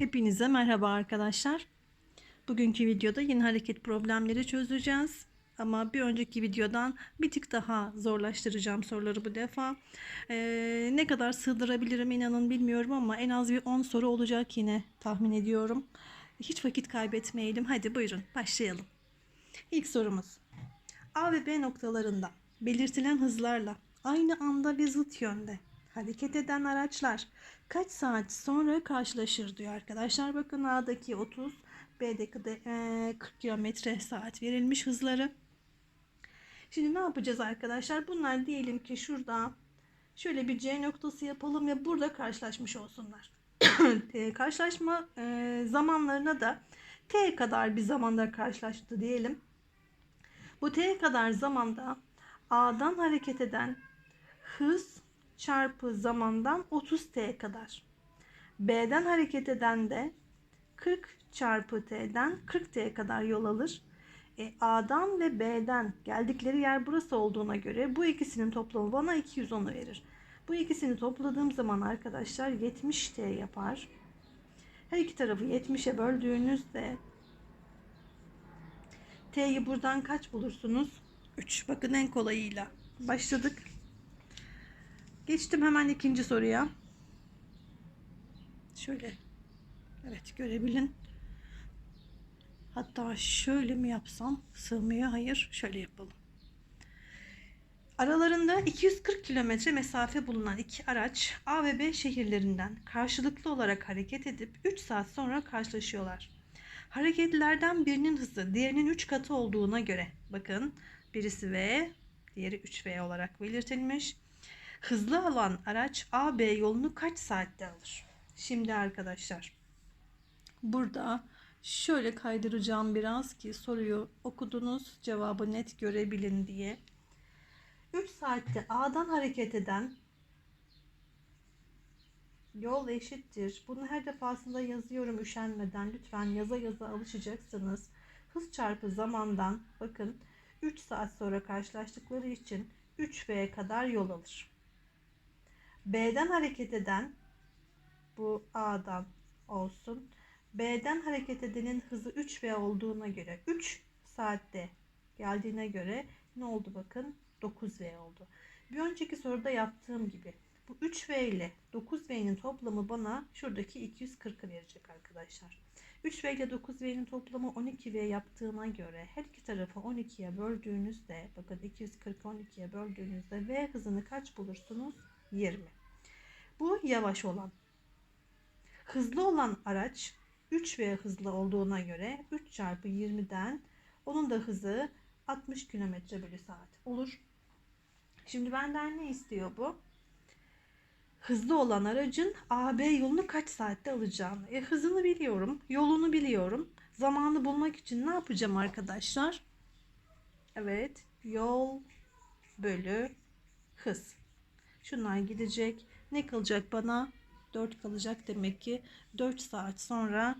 Hepinize merhaba arkadaşlar. Bugünkü videoda yine hareket problemleri çözeceğiz. Ama bir önceki videodan bir tık daha zorlaştıracağım soruları bu defa. Ee, ne kadar sığdırabilirim inanın bilmiyorum ama en az bir 10 soru olacak yine tahmin ediyorum. Hiç vakit kaybetmeyelim. Hadi buyurun başlayalım. İlk sorumuz. A ve B noktalarında belirtilen hızlarla aynı anda ve zıt yönde hareket eden araçlar kaç saat sonra karşılaşır diyor arkadaşlar. Bakın A'daki 30, B'deki de e, 40 km saat verilmiş hızları. Şimdi ne yapacağız arkadaşlar? Bunlar diyelim ki şurada şöyle bir C noktası yapalım ve burada karşılaşmış olsunlar. E, Karşılaşma e, zamanlarına da T kadar bir zamanda karşılaştı diyelim. Bu T kadar zamanda A'dan hareket eden hız çarpı zamandan 30T kadar. B'den hareket eden de 40 çarpı T'den 40T kadar yol alır. E, A'dan ve B'den geldikleri yer burası olduğuna göre bu ikisinin toplamı bana 210'u verir. Bu ikisini topladığım zaman arkadaşlar 70T yapar. Her iki tarafı 70'e böldüğünüzde T'yi buradan kaç bulursunuz? 3. Bakın en kolayıyla. Başladık. Geçtim hemen ikinci soruya. Şöyle. Evet görebilin. Hatta şöyle mi yapsam? Sığmıyor. Hayır. Şöyle yapalım. Aralarında 240 kilometre mesafe bulunan iki araç A ve B şehirlerinden karşılıklı olarak hareket edip 3 saat sonra karşılaşıyorlar. Hareketlerden birinin hızı diğerinin 3 katı olduğuna göre bakın birisi V, diğeri 3V olarak belirtilmiş. Hızlı alan araç AB yolunu kaç saatte alır? Şimdi arkadaşlar burada şöyle kaydıracağım biraz ki soruyu okudunuz cevabı net görebilin diye. 3 saatte A'dan hareket eden yol eşittir. Bunu her defasında yazıyorum üşenmeden. Lütfen yaza yaza alışacaksınız. Hız çarpı zamandan bakın 3 saat sonra karşılaştıkları için 3V kadar yol alır. B'den hareket eden bu A'dan olsun. B'den hareket edenin hızı 3V olduğuna göre 3 saatte geldiğine göre ne oldu bakın 9V oldu. Bir önceki soruda yaptığım gibi bu 3V ile 9V'nin toplamı bana şuradaki 240'ı verecek arkadaşlar. 3V ile 9V'nin toplamı 12V yaptığına göre her iki tarafı 12'ye böldüğünüzde bakın 240 12'ye böldüğünüzde V hızını kaç bulursunuz? 20. Bu yavaş olan. Hızlı olan araç 3V hızlı olduğuna göre 3 çarpı 20'den onun da hızı 60 km bölü saat olur. Şimdi benden ne istiyor bu? Hızlı olan aracın AB yolunu kaç saatte alacağını. E, hızını biliyorum, yolunu biliyorum. Zamanı bulmak için ne yapacağım arkadaşlar? Evet, yol bölü hız. Şunlar gidecek. Ne kalacak bana? 4 kalacak demek ki 4 saat sonra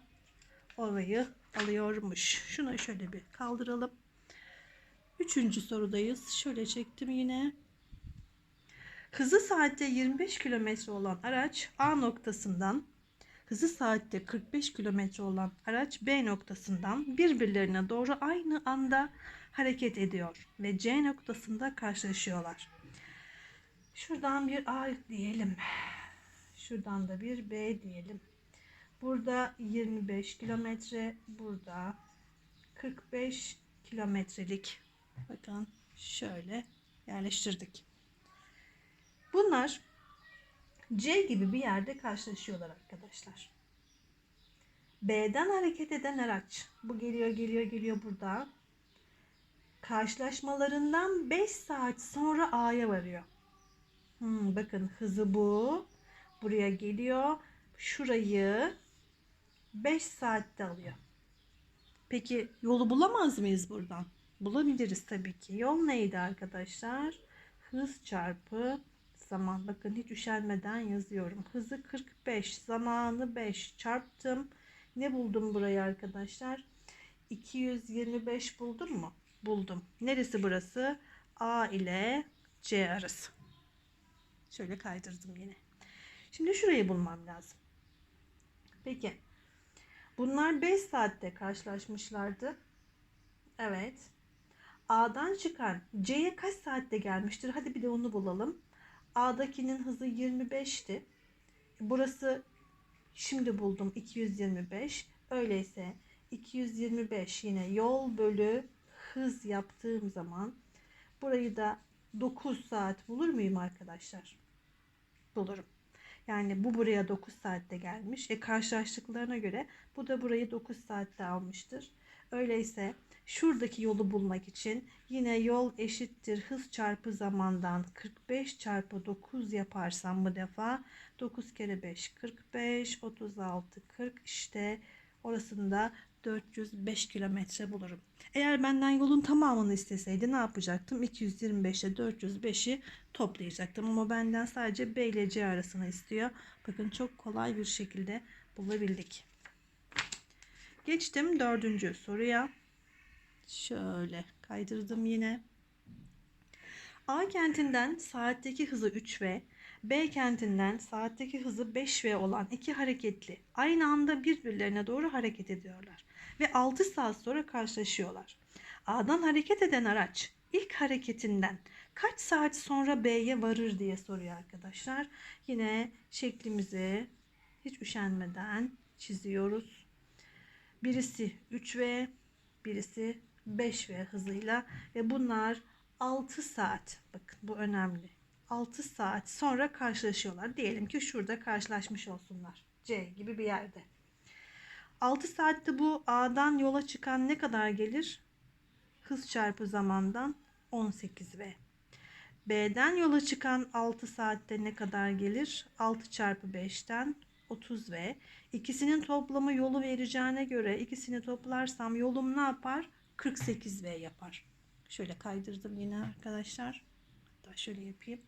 orayı alıyormuş. Şunu şöyle bir kaldıralım. Üçüncü sorudayız. Şöyle çektim yine. Hızı saatte 25 km olan araç A noktasından hızı saatte 45 km olan araç B noktasından birbirlerine doğru aynı anda hareket ediyor ve C noktasında karşılaşıyorlar. Şuradan bir A diyelim. Şuradan da bir B diyelim. Burada 25 kilometre, burada 45 kilometrelik. Bakın şöyle yerleştirdik. Bunlar C gibi bir yerde karşılaşıyorlar arkadaşlar. B'den hareket eden araç. Bu geliyor, geliyor, geliyor burada. Karşılaşmalarından 5 saat sonra A'ya varıyor. Hmm, bakın hızı bu. Buraya geliyor. Şurayı 5 saatte alıyor. Peki yolu bulamaz mıyız buradan? Bulabiliriz tabii ki. Yol neydi arkadaşlar? Hız çarpı zaman. Bakın hiç üşenmeden yazıyorum. Hızı 45, zamanı 5 çarptım. Ne buldum burayı arkadaşlar? 225 buldum mu? Buldum. Neresi burası? A ile C arası. Şöyle kaydırdım yine. Şimdi şurayı bulmam lazım. Peki. Bunlar 5 saatte karşılaşmışlardı. Evet. A'dan çıkan C'ye kaç saatte gelmiştir? Hadi bir de onu bulalım. A'dakinin hızı 25'ti. Burası şimdi buldum 225. Öyleyse 225 yine yol bölü hız yaptığım zaman burayı da 9 saat bulur muyum arkadaşlar? Bulurum. Yani bu buraya 9 saatte gelmiş. E karşılaştıklarına göre bu da burayı 9 saatte almıştır. Öyleyse şuradaki yolu bulmak için yine yol eşittir hız çarpı zamandan 45 çarpı 9 yaparsam bu defa 9 kere 5 45 36 40 işte orasında 405 kilometre bulurum. Eğer benden yolun tamamını isteseydi ne yapacaktım? 225 ile 405'i toplayacaktım. Ama benden sadece B ile C arasını istiyor. Bakın çok kolay bir şekilde bulabildik. Geçtim dördüncü soruya. Şöyle kaydırdım yine. A kentinden saatteki hızı 3V, B kentinden saatteki hızı 5V olan iki hareketli aynı anda birbirlerine doğru hareket ediyorlar ve 6 saat sonra karşılaşıyorlar. A'dan hareket eden araç ilk hareketinden kaç saat sonra B'ye varır diye soruyor arkadaşlar. Yine şeklimizi hiç üşenmeden çiziyoruz. Birisi 3V, birisi 5V hızıyla ve bunlar 6 saat bakın bu önemli. 6 saat sonra karşılaşıyorlar. Diyelim ki şurada karşılaşmış olsunlar. C gibi bir yerde. 6 saatte bu A'dan yola çıkan ne kadar gelir? Hız çarpı zamandan 18V. B'den yola çıkan 6 saatte ne kadar gelir? 6 çarpı 5'ten 30V. İkisinin toplamı yolu vereceğine göre ikisini toplarsam yolum ne yapar? 48V yapar. Şöyle kaydırdım yine arkadaşlar. Hatta şöyle yapayım.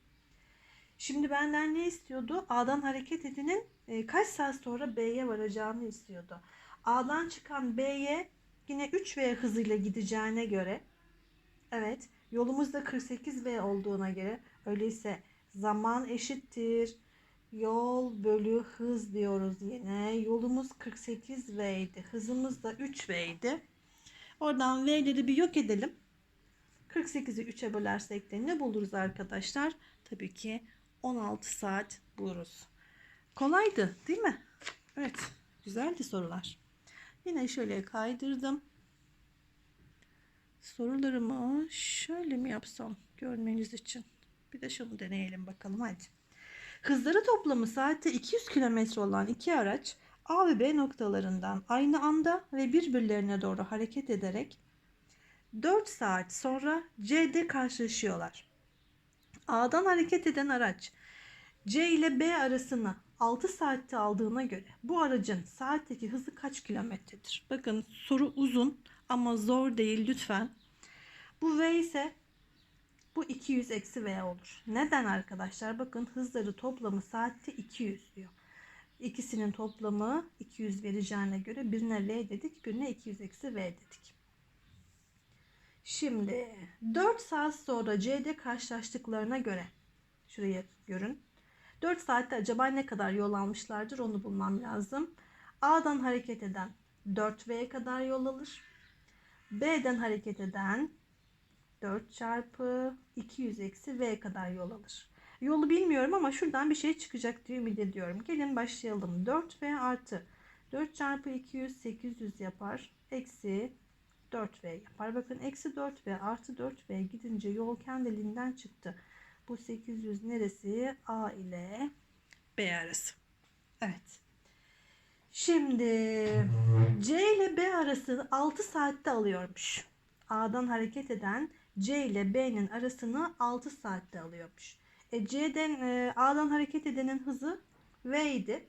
Şimdi benden ne istiyordu? A'dan hareket edenin e, kaç saat sonra B'ye varacağını istiyordu. A'dan çıkan B'ye yine 3V hızıyla gideceğine göre evet yolumuzda 48V olduğuna göre öyleyse zaman eşittir yol bölü hız diyoruz yine. Yolumuz 48V idi. Hızımız da 3V idi. Oradan V'leri bir yok edelim. 48'i 3'e bölersek de ne buluruz arkadaşlar? Tabii ki 16 saat buluruz. Kolaydı değil mi? Evet. Güzeldi sorular. Yine şöyle kaydırdım. Sorularımı şöyle mi yapsam görmeniz için. Bir de şunu deneyelim bakalım hadi. Hızları toplamı saatte 200 km olan iki araç A ve B noktalarından aynı anda ve birbirlerine doğru hareket ederek 4 saat sonra C'de karşılaşıyorlar. A'dan hareket eden araç C ile B arasını 6 saatte aldığına göre bu aracın saatteki hızı kaç kilometredir? Bakın soru uzun ama zor değil lütfen. Bu V ise bu 200 eksi V olur. Neden arkadaşlar? Bakın hızları toplamı saatte 200 diyor. İkisinin toplamı 200 vereceğine göre birine V dedik, birine 200 eksi V dedik. Şimdi 4 saat sonra C'de karşılaştıklarına göre şuraya görün. 4 saatte acaba ne kadar yol almışlardır onu bulmam lazım. A'dan hareket eden 4V'ye kadar yol alır. B'den hareket eden 4 çarpı 200 eksi V kadar yol alır. Yolu bilmiyorum ama şuradan bir şey çıkacak diye ümit ediyorum. Gelin başlayalım. 4V artı 4 çarpı 200 800 yapar. Eksi 4V yapar. Bakın eksi 4V artı 4V gidince yol kendiliğinden çıktı. Bu 800 neresi? A ile B arası. Evet. Şimdi C ile B arası 6 saatte alıyormuş. A'dan hareket eden C ile B'nin arasını 6 saatte alıyormuş. E, C'den e, A'dan hareket edenin hızı V idi.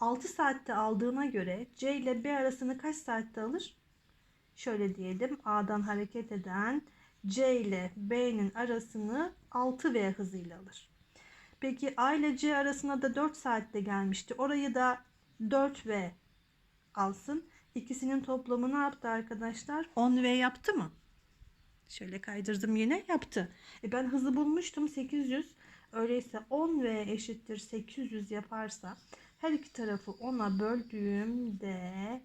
6 saatte aldığına göre C ile B arasını kaç saatte alır? Şöyle diyelim. A'dan hareket eden C ile B'nin arasını 6V hızıyla alır. Peki A ile C arasına da 4 saatte gelmişti. Orayı da 4V alsın. İkisinin toplamı ne yaptı arkadaşlar? 10V yaptı mı? Şöyle kaydırdım yine yaptı. E ben hızı bulmuştum 800. Öyleyse 10V eşittir 800 yaparsa her iki tarafı 10'a böldüğümde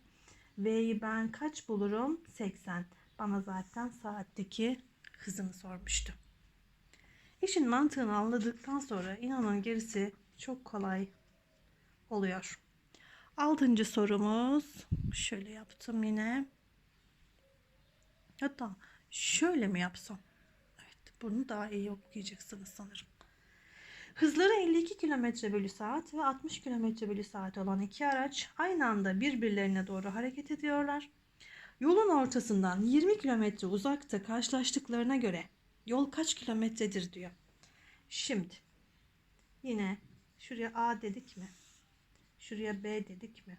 V'yi ben kaç bulurum? 80. Bana zaten saatteki hızını sormuştu. İşin mantığını anladıktan sonra inanın gerisi çok kolay oluyor. Altıncı sorumuz şöyle yaptım yine. Hatta şöyle mi yapsam? Evet bunu daha iyi okuyacaksınız sanırım. Hızları 52 km bölü saat ve 60 km bölü saat olan iki araç aynı anda birbirlerine doğru hareket ediyorlar. Yolun ortasından 20 kilometre uzakta karşılaştıklarına göre yol kaç kilometredir diyor. Şimdi yine şuraya A dedik mi? Şuraya B dedik mi?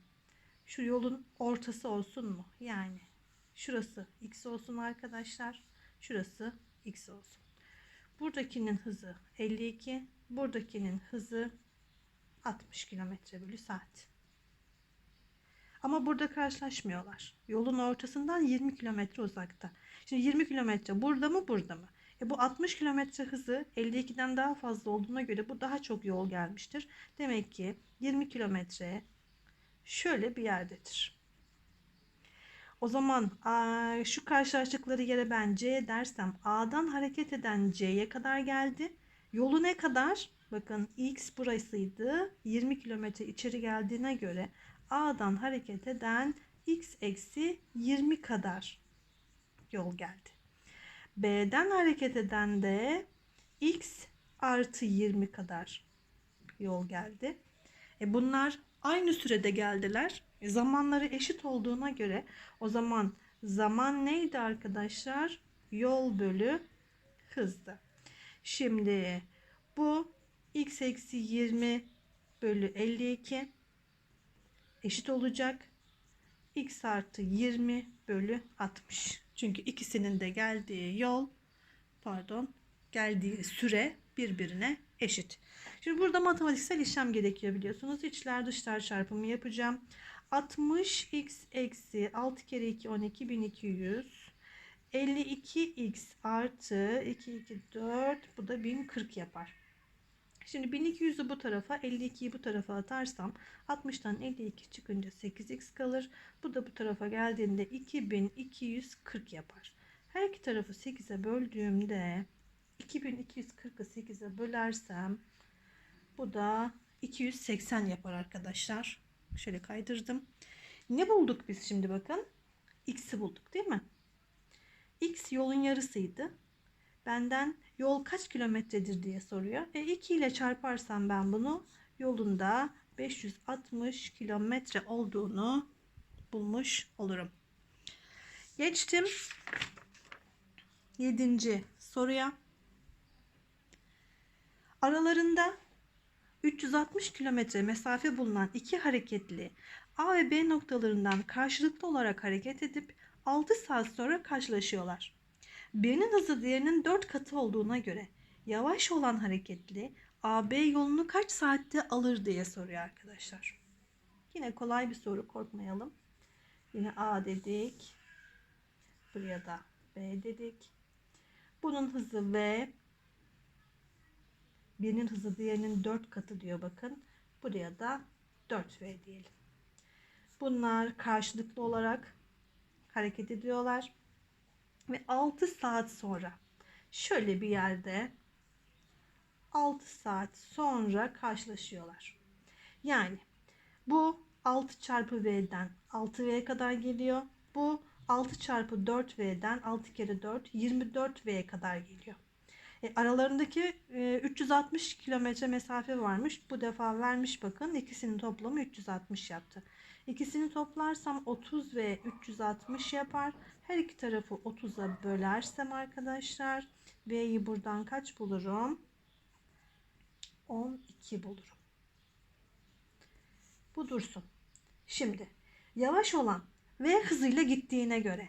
Şu yolun ortası olsun mu? Yani şurası x olsun arkadaşlar. Şurası x olsun. Buradakinin hızı 52. Buradakinin hızı 60 km bölü saat. Ama burada karşılaşmıyorlar. Yolun ortasından 20 kilometre uzakta. Şimdi 20 kilometre burada mı burada mı? E bu 60 kilometre hızı 52'den daha fazla olduğuna göre bu daha çok yol gelmiştir. Demek ki 20 kilometre şöyle bir yerdedir. O zaman şu karşılaştıkları yere ben C dersem A'dan hareket eden C'ye kadar geldi. Yolu ne kadar? Bakın X burasıydı. 20 kilometre içeri geldiğine göre A'dan hareket eden X eksi 20 kadar yol geldi. B'den hareket eden de X artı 20 kadar yol geldi. E bunlar aynı sürede geldiler. E zamanları eşit olduğuna göre o zaman zaman neydi arkadaşlar? Yol bölü hızdı. Şimdi bu x eksi 20 bölü 52 eşit olacak. x artı 20 bölü 60. Çünkü ikisinin de geldiği yol pardon geldiği süre birbirine eşit. Şimdi burada matematiksel işlem gerekiyor biliyorsunuz. İçler dışlar çarpımı yapacağım. 60 x eksi 6 kere 2 12 1200 52x artı 2 2 4 bu da 1040 yapar. Şimdi 1200'ü bu tarafa 52'yi bu tarafa atarsam 60'tan 52 çıkınca 8x kalır. Bu da bu tarafa geldiğinde 2240 yapar. Her iki tarafı 8'e böldüğümde 2240'ı 8'e bölersem bu da 280 yapar arkadaşlar. Şöyle kaydırdım. Ne bulduk biz şimdi bakın? X'i bulduk değil mi? X yolun yarısıydı. Benden yol kaç kilometredir diye soruyor. E 2 ile çarparsam ben bunu yolunda 560 kilometre olduğunu bulmuş olurum. Geçtim. 7. soruya. Aralarında 360 kilometre mesafe bulunan iki hareketli A ve B noktalarından karşılıklı olarak hareket edip 6 saat sonra karşılaşıyorlar. Birinin hızı diğerinin 4 katı olduğuna göre yavaş olan hareketli AB yolunu kaç saatte alır diye soruyor arkadaşlar. Yine kolay bir soru korkmayalım. Yine A dedik. Buraya da B dedik. Bunun hızı V. Birinin hızı diğerinin 4 katı diyor bakın. Buraya da 4V diyelim. Bunlar karşılıklı olarak hareket ediyorlar. Ve 6 saat sonra şöyle bir yerde 6 saat sonra karşılaşıyorlar. Yani bu 6 çarpı V'den 6V kadar geliyor. Bu 6 çarpı 4V'den 6 kere 4 24V'ye kadar geliyor. E, aralarındaki e, 360 kilometre mesafe varmış. Bu defa vermiş bakın. ikisinin toplamı 360 yaptı. İkisini toplarsam 30 ve 360 yapar. Her iki tarafı 30'a bölersem arkadaşlar V'yi buradan kaç bulurum? 12 bulurum. Bu dursun. Şimdi yavaş olan V hızıyla gittiğine göre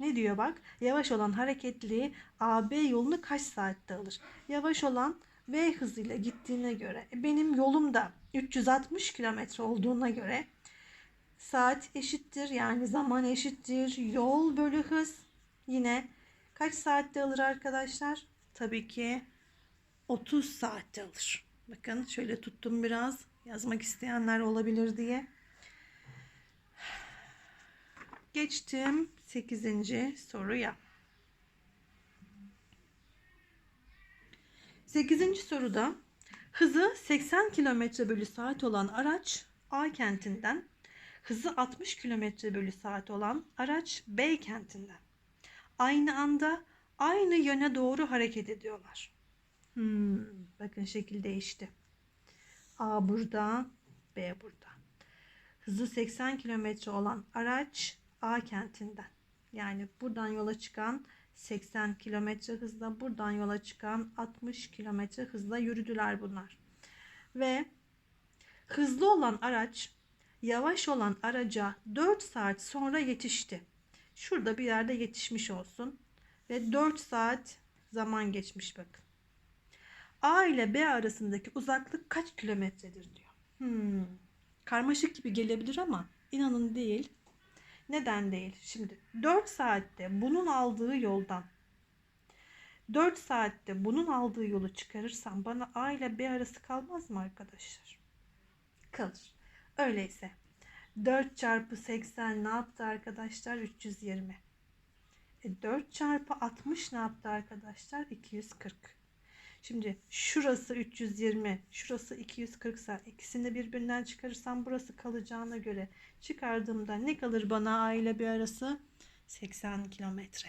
ne diyor bak? Yavaş olan hareketli AB yolunu kaç saatte alır? Yavaş olan V hızıyla gittiğine göre e, benim yolum da 360 kilometre olduğuna göre saat eşittir yani zaman eşittir yol bölü hız yine kaç saatte alır arkadaşlar? Tabii ki 30 saatte alır. Bakın şöyle tuttum biraz yazmak isteyenler olabilir diye. Geçtim 8. soruya. 8. soruda hızı 80 km bölü saat olan araç A kentinden, hızı 60 km bölü saat olan araç B kentinden aynı anda aynı yöne doğru hareket ediyorlar. Hmm, bakın şekil değişti. A burada, B burada. Hızı 80 km olan araç A kentinden. Yani buradan yola çıkan 80 km hızla buradan yola çıkan 60 km hızla yürüdüler bunlar. Ve hızlı olan araç yavaş olan araca 4 saat sonra yetişti. Şurada bir yerde yetişmiş olsun ve 4 saat zaman geçmiş bakın. A ile B arasındaki uzaklık kaç kilometredir diyor. Hmm. Karmaşık gibi gelebilir ama inanın değil. Neden değil? Şimdi 4 saatte bunun aldığı yoldan 4 saatte bunun aldığı yolu çıkarırsam bana A ile B arası kalmaz mı arkadaşlar? Kalır. Öyleyse 4 çarpı 80 ne yaptı arkadaşlar? 320. E 4 çarpı 60 ne yaptı arkadaşlar? 240. Şimdi şurası 320, şurası 240 ise ikisini birbirinden çıkarırsam burası kalacağına göre çıkardığımda ne kalır bana A ile B arası? 80 kilometre.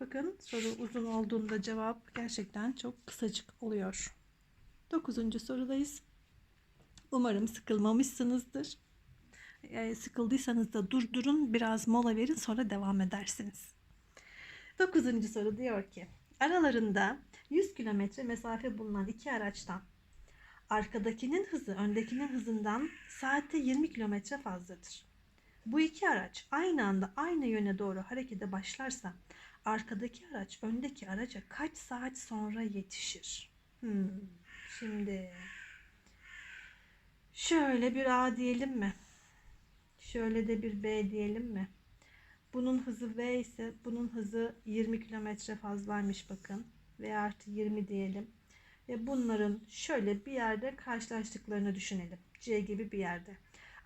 Bakın soru uzun olduğunda cevap gerçekten çok kısacık oluyor. 9. sorudayız. Umarım sıkılmamışsınızdır. E, sıkıldıysanız da durdurun, biraz mola verin sonra devam edersiniz. 9. soru diyor ki aralarında 100 kilometre mesafe bulunan iki araçtan arkadakinin hızı öndekinin hızından saatte 20 kilometre fazladır. Bu iki araç aynı anda aynı yöne doğru harekete başlarsa arkadaki araç öndeki araca kaç saat sonra yetişir? Hmm, şimdi şöyle bir A diyelim mi? Şöyle de bir B diyelim mi? Bunun hızı V ise bunun hızı 20 kilometre fazlaymış bakın. V artı 20 diyelim. Ve bunların şöyle bir yerde karşılaştıklarını düşünelim. C gibi bir yerde.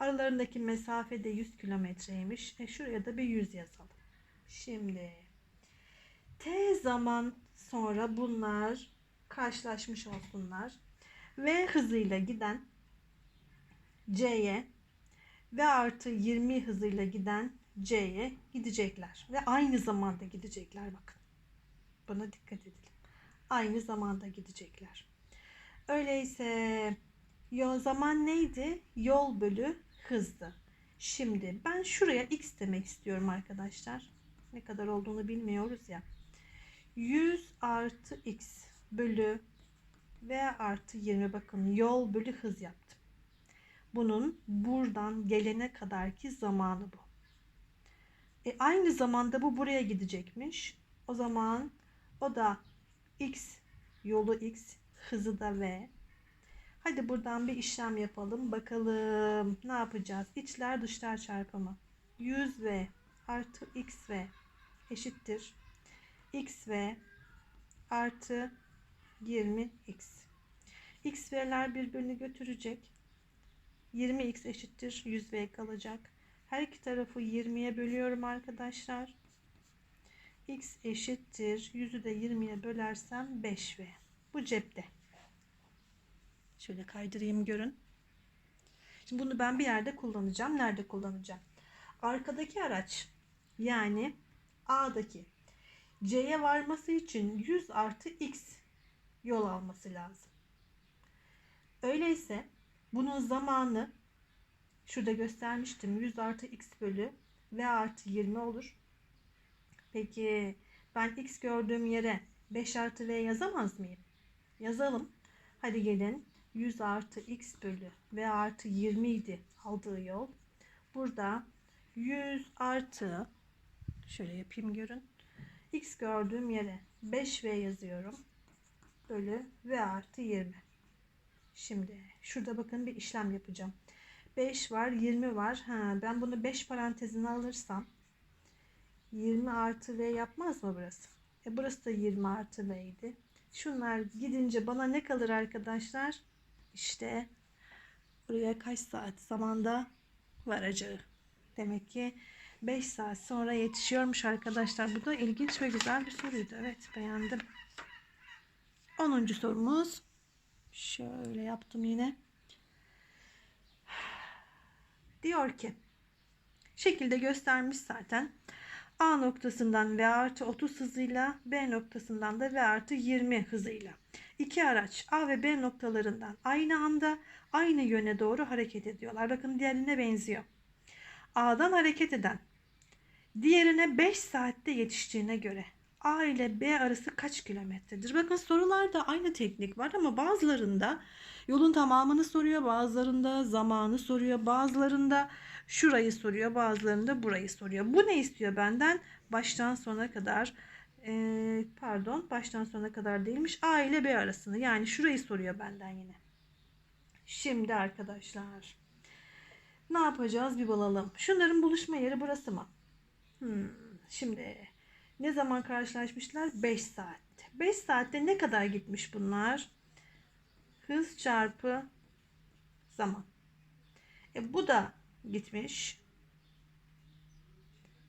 Aralarındaki mesafe de 100 kilometreymiş. E şuraya da bir 100 yazalım. Şimdi T zaman sonra bunlar karşılaşmış olsunlar. V hızıyla giden C'ye ve artı 20 hızıyla giden C'ye gidecekler. Ve aynı zamanda gidecekler bakın. Buna dikkat edelim. Aynı zamanda gidecekler. Öyleyse yol zaman neydi? Yol bölü hızdı. Şimdi ben şuraya x demek istiyorum arkadaşlar. Ne kadar olduğunu bilmiyoruz ya. 100 artı x bölü v artı 20 bakın yol bölü hız yaptım. Bunun buradan gelene kadarki zamanı bu. E aynı zamanda bu buraya gidecekmiş. O zaman o da x yolu x hızı da v. Hadi buradan bir işlem yapalım. Bakalım ne yapacağız? İçler dışlar çarpımı. 100v artı xv eşittir. xv artı 20x. xv'ler birbirini götürecek. 20x eşittir 100v kalacak. Her iki tarafı 20'ye bölüyorum arkadaşlar. X eşittir. 100'ü de 20'ye bölersem 5v. Bu cepte. Şöyle kaydırayım görün. Şimdi bunu ben bir yerde kullanacağım. Nerede kullanacağım? Arkadaki araç yani A'daki C'ye varması için 100 artı X yol alması lazım. Öyleyse bunun zamanı şurada göstermiştim. 100 artı X bölü V artı 20 olur. Peki ben X gördüğüm yere 5 artı V yazamaz mıyım? Yazalım. Hadi gelin 100 artı x bölü v artı 20 idi aldığı yol. Burada 100 artı şöyle yapayım görün. x gördüğüm yere 5v yazıyorum. Bölü v artı 20. Şimdi şurada bakın bir işlem yapacağım. 5 var 20 var. Ha, ben bunu 5 parantezine alırsam 20 artı v yapmaz mı burası? E burası da 20 artı v idi. Şunlar gidince bana ne kalır arkadaşlar? İşte buraya kaç saat zamanda varacağı. Demek ki 5 saat sonra yetişiyormuş arkadaşlar. Bu da ilginç ve güzel bir soruydu. Evet beğendim. 10. sorumuz. Şöyle yaptım yine. Diyor ki şekilde göstermiş zaten. A noktasından V artı 30 hızıyla B noktasından da V artı 20 hızıyla. İki araç A ve B noktalarından aynı anda aynı yöne doğru hareket ediyorlar. Bakın diğerine benziyor. A'dan hareket eden diğerine 5 saatte yetiştiğine göre A ile B arası kaç kilometredir? Bakın sorularda aynı teknik var ama bazılarında yolun tamamını soruyor, bazılarında zamanı soruyor, bazılarında şurayı soruyor, bazılarında burayı soruyor. Bu ne istiyor benden? Baştan sona kadar ee, pardon baştan sona kadar değilmiş. A ile B arasını yani şurayı soruyor benden yine. Şimdi arkadaşlar ne yapacağız bir bulalım. Şunların buluşma yeri burası mı? Hmm, şimdi ne zaman karşılaşmışlar? 5 saatte. 5 saatte ne kadar gitmiş bunlar? Hız çarpı zaman. E, bu da gitmiş.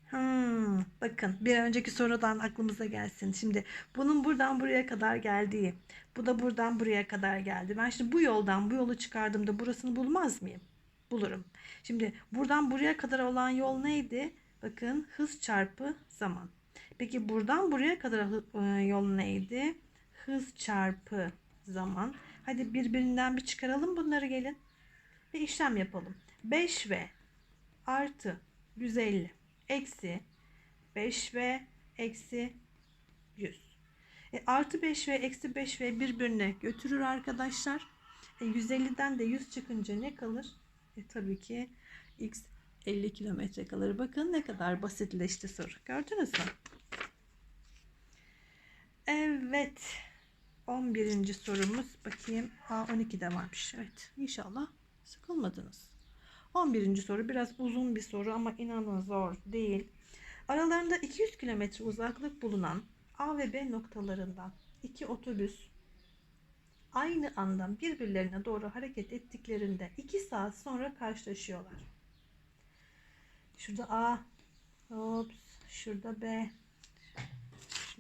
Hmm, bakın bir önceki sorudan aklımıza gelsin. Şimdi bunun buradan buraya kadar geldiği, bu da buradan buraya kadar geldi. Ben şimdi bu yoldan bu yolu çıkardığımda burasını bulmaz mıyım? Bulurum. Şimdi buradan buraya kadar olan yol neydi? Bakın hız çarpı zaman. Peki buradan buraya kadar e, yol neydi? Hız çarpı zaman. Hadi birbirinden bir çıkaralım bunları gelin. Bir işlem yapalım. 5V artı 150 eksi 5V eksi 100. E, artı 5V eksi 5V birbirine götürür arkadaşlar. E, 150'den de 100 çıkınca ne kalır? E, tabii ki x 50 kilometre kalır. Bakın ne kadar basitleşti soru. Gördünüz mü? Evet. 11. sorumuz. Bakayım. A 12'de varmış. Evet. İnşallah sıkılmadınız. 11. soru biraz uzun bir soru ama inanın zor değil. Aralarında 200 kilometre uzaklık bulunan A ve B noktalarından iki otobüs aynı anda birbirlerine doğru hareket ettiklerinde 2 saat sonra karşılaşıyorlar. Şurada A, ops, şurada B.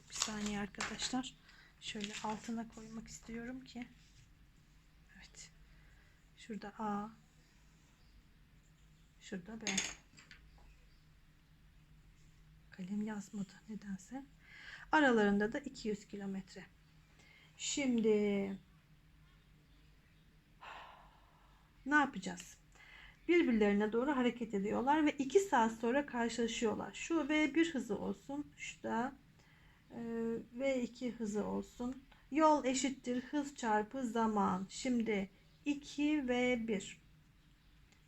Bir saniye arkadaşlar. Şöyle altına koymak istiyorum ki. Evet. Şurada A, Şurada B. Kalem yazmadı nedense. Aralarında da 200 kilometre. Şimdi ne yapacağız? Birbirlerine doğru hareket ediyorlar ve 2 saat sonra karşılaşıyorlar. Şu V1 hızı olsun. Şu da e, V2 hızı olsun. Yol eşittir hız çarpı zaman. Şimdi 2 v 1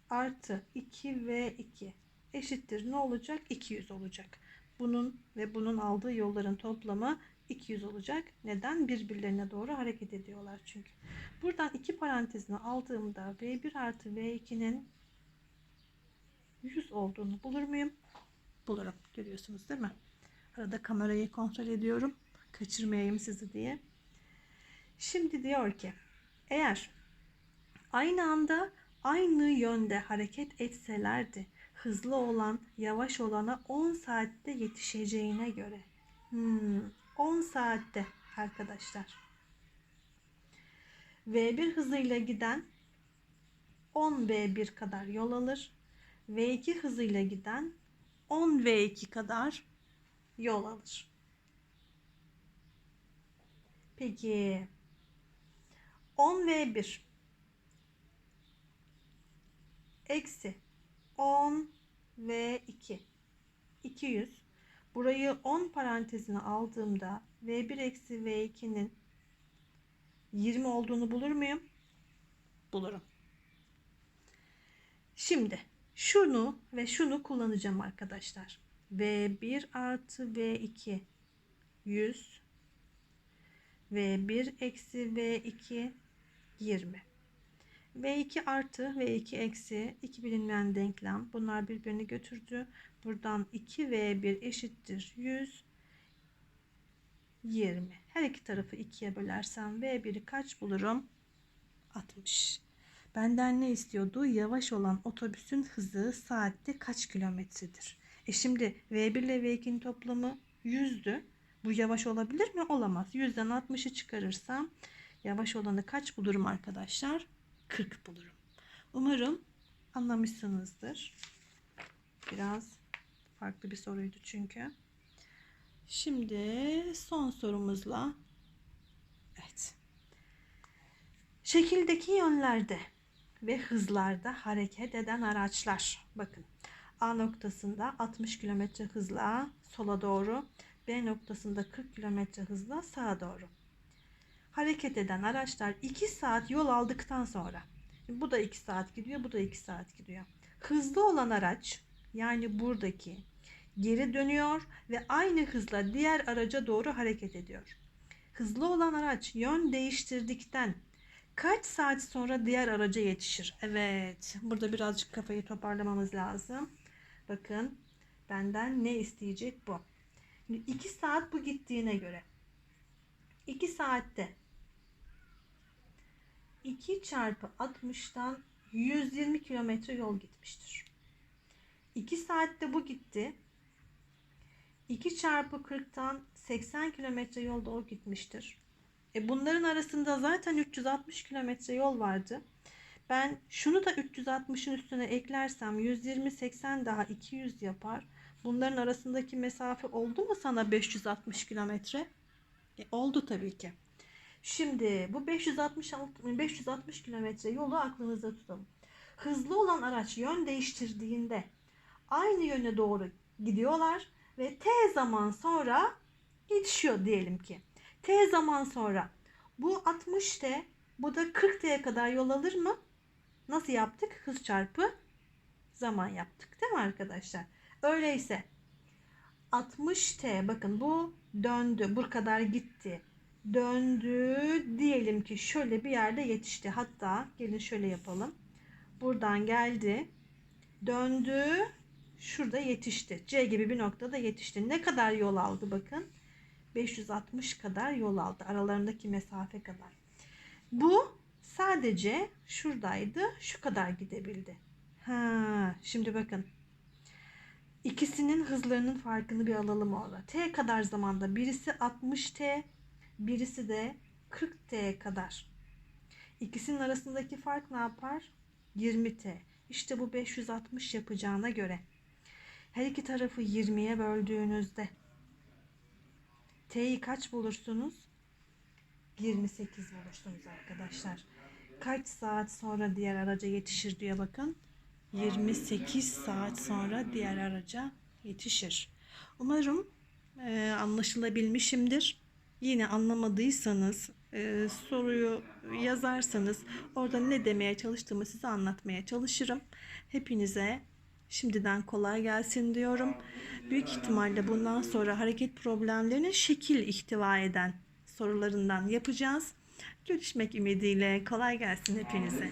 artı 2 v 2 eşittir ne olacak? 200 olacak. Bunun ve bunun aldığı yolların toplamı 200 olacak. Neden? Birbirlerine doğru hareket ediyorlar çünkü. Buradan iki parantezini aldığımda V1 artı V2'nin 100 olduğunu bulur muyum? Bulurum. Görüyorsunuz değil mi? Arada kamerayı kontrol ediyorum. Kaçırmayayım sizi diye. Şimdi diyor ki eğer aynı anda aynı yönde hareket etselerdi hızlı olan yavaş olana 10 saatte yetişeceğine göre. Hmm, 10 saatte arkadaşlar. V1 hızıyla giden 10 V1 kadar yol alır. V2 hızıyla giden 10 V2 kadar yol alır. Peki 10 V1 eksi 10 v 2 200 burayı 10 parantezine aldığımda v1 eksi v2'nin 20 olduğunu bulur muyum? Bulurum. Şimdi şunu ve şunu kullanacağım arkadaşlar. V1 artı V2 100 V1 eksi V2 20 V2 artı V2 eksi 2 bilinmeyen denklem. Bunlar birbirini götürdü. Buradan 2V1 eşittir 100 20. Her iki tarafı 2'ye bölersem V1'i kaç bulurum? 60. Benden ne istiyordu? Yavaş olan otobüsün hızı saatte kaç kilometredir? E şimdi V1 ile V2'nin toplamı 100'dü. Bu yavaş olabilir mi? Olamaz. 100'den 60'ı çıkarırsam yavaş olanı kaç bulurum arkadaşlar? 40 bulurum. Umarım anlamışsınızdır. Biraz farklı bir soruydu çünkü. Şimdi son sorumuzla evet. Şekildeki yönlerde ve hızlarda hareket eden araçlar. Bakın A noktasında 60 km hızla sola doğru, B noktasında 40 km hızla sağa doğru. Hareket eden araçlar 2 saat yol aldıktan sonra bu da 2 saat gidiyor, bu da 2 saat gidiyor. Hızlı olan araç yani buradaki geri dönüyor ve aynı hızla diğer araca doğru hareket ediyor. Hızlı olan araç yön değiştirdikten kaç saat sonra diğer araca yetişir? Evet, burada birazcık kafayı toparlamamız lazım. Bakın, benden ne isteyecek bu? 2 saat bu gittiğine göre. 2 saatte 2 çarpı 60'tan 120 kilometre yol gitmiştir. 2 saatte bu gitti. 2 çarpı 40'tan 80 kilometre yolda o gitmiştir. E bunların arasında zaten 360 kilometre yol vardı. Ben şunu da 360'ın üstüne eklersem 120 80 daha 200 yapar. Bunların arasındaki mesafe oldu mu sana 560 kilometre? E, oldu tabii ki. Şimdi bu 560 560 kilometre yolu aklınızda tutalım. Hızlı olan araç yön değiştirdiğinde aynı yöne doğru gidiyorlar ve t zaman sonra yetişiyor diyelim ki. T zaman sonra bu 60 t bu da 40 t'ye kadar yol alır mı? Nasıl yaptık? Hız çarpı zaman yaptık değil mi arkadaşlar? Öyleyse 60 t bakın bu döndü bu kadar gitti döndü. Diyelim ki şöyle bir yerde yetişti. Hatta gelin şöyle yapalım. Buradan geldi. Döndü. Şurada yetişti. C gibi bir noktada yetişti. Ne kadar yol aldı bakın? 560 kadar yol aldı. Aralarındaki mesafe kadar. Bu sadece şuradaydı. Şu kadar gidebildi. Ha şimdi bakın. İkisinin hızlarının farkını bir alalım orada. T kadar zamanda. Birisi 60T, birisi de 40T kadar. İkisinin arasındaki fark ne yapar? 20T. İşte bu 560 yapacağına göre her iki tarafı 20'ye böldüğünüzde T'yi kaç bulursunuz? 28 bulursunuz arkadaşlar. Kaç saat sonra diğer araca yetişir diye bakın. 28 saat sonra diğer araca yetişir. Umarım e, anlaşılabilmişimdir. Yine anlamadıysanız e, soruyu yazarsanız orada ne demeye çalıştığımı size anlatmaya çalışırım. Hepinize şimdiden kolay gelsin diyorum. Büyük ihtimalle bundan sonra hareket problemlerinin şekil ihtiva eden sorularından yapacağız. Görüşmek ümidiyle kolay gelsin hepinize.